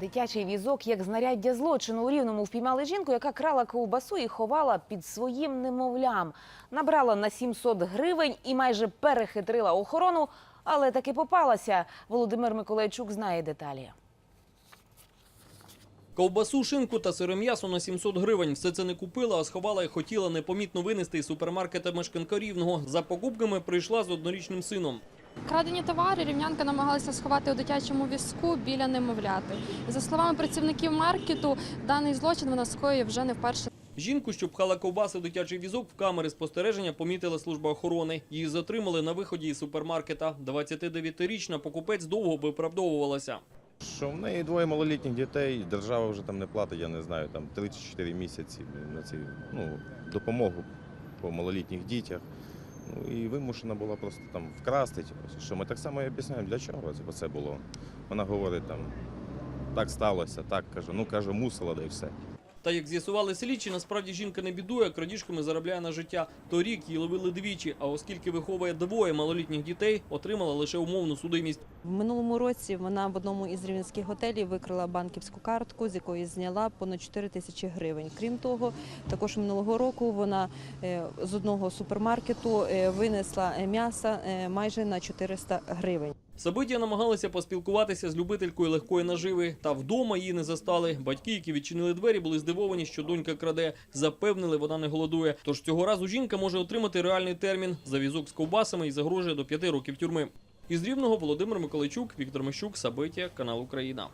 Дитячий візок як знаряддя злочину у рівному впіймали жінку, яка крала ковбасу і ховала під своїм немовлям. Набрала на 700 гривень і майже перехитрила охорону, але таки попалася. Володимир Миколайчук знає деталі. Ковбасу, шинку та сире м'ясо на 700 гривень. Все це не купила, а сховала і хотіла непомітно винести із супермаркета мешканка Рівного. За покупками прийшла з однорічним сином. Крадені товари рівнянка намагалася сховати у дитячому візку біля немовляти. За словами працівників маркету, даний злочин вона скоює вже не вперше. Жінку, що пхала ковбаси у дитячий візок, в камери спостереження помітила служба охорони. Її затримали на виході із супермаркета. 29-річна покупець довго виправдовувалася. Що в неї двоє малолітніх дітей, держава вже там не платить, я не знаю, там 34 місяці на ці ну, допомогу по малолітніх дітях. Ну і вимушена була просто там вкрасти. Типу, що ми так само і об'ясняємо, для чого типу, це було. Вона говорить там, так сталося, так каже, ну каже, мусила, да і все. Та як з'ясували слідчі, насправді жінка не бідує, крадіжками заробляє на життя. Торік її ловили двічі, а оскільки виховує двоє малолітніх дітей, отримала лише умовну судимість. В минулому році вона в одному із рівненських готелів викрила банківську картку, з якої зняла понад 4 тисячі гривень. Крім того, також минулого року вона е, з одного супермаркету е, винесла е, м'яса е, майже на 400 гривень. Сабитія намагалися поспілкуватися з любителькою легкої наживи, та вдома її не застали. Батьки, які відчинили двері, були здивовані, що донька краде. Запевнили, вона не голодує. Тож цього разу жінка може отримати реальний термін за візок з ковбасами і загрожує до п'яти років тюрми. Із рівного Володимир Миколайчук, Віктор Мищук, Сабитія, канал Україна.